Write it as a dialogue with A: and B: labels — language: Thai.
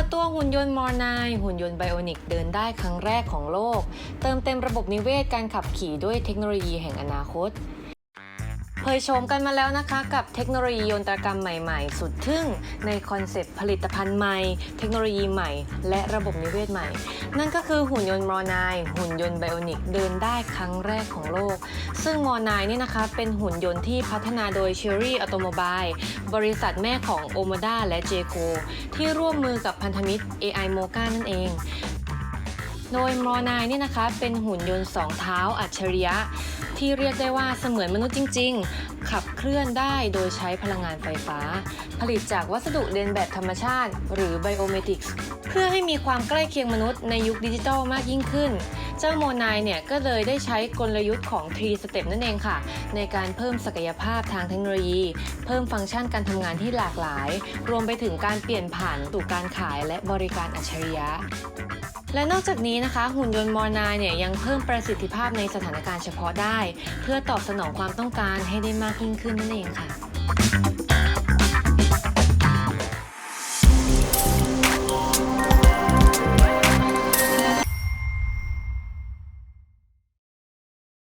A: ปิดตัวหุ่นยนต์มอร์นายหุ่นยนต์ไบโอนิกเดินได้ครั้งแรกของโลก เติมเต็มระบบนิเวศการขับขี่ด้วยเทคโนโลยีแห่งอนาคต เผยโฉมกันมาแล้วนะคะ กับเทคโนโลยียนตรกรรมใหม่ๆ สุดทึ่งในคอนเซปต์ผลิตภัณฑ์ใหม่ เทคโนโลยีใหม่ และระบบนิเวศใหม่ นั่นก็คือหุ่นยนต์มอร์นายหุ่นยนต์ไบโอนิกเดินได้ครั้งแรกของโลก ซึ่งมอร์นายนี่นะคะเป็นหุ่นยนต์ที่พัฒนาโดย Cherry Automobile บริษัทแม่ของ Omoda และ Jco ที่ร่วมมือกับพันธมิตร AI Mocha นั่นเอง โดยมอนายเนี่ยนะคะเป็นหุ่นยนต์สองเท้าอัจฉริยะ ที่เรียกได้ว่าเสมือนมนุษย์จริง ๆ ขับเคลื่อนได้โดยใช้พลังงานไฟฟ้า ผลิตจากวัสดุเรียนแบบธรรมชาติ หรือ Biomedics เพื่อให้มีความใกล้เคียงมนุษย์ในยุคดิจิทัลมากยิ่งขึ้น เจ้าโมนายเนี่ยก็เลยได้ใช้กลยุทธ์ของ3 Step นั่นเองค่ะ ในการเพิ่มศักยภาพทางเทคโนโลยี เพิ่มฟังก์ชันการทำงานที่หลากหลาย รวมไปถึงการเปลี่ยนผ่านสู่การขายและบริการอัจฉริยะ และนอกจากนี้นะคะ หุ่นยนต์มอร์นายเนี่ยยังเพิ่มประสิทธิภาพในสถานการณ์เฉพาะได้ เพื่อตอบสนองความต้องการให้ได้มากยิ่งขึ้นนั่นเองค่ะ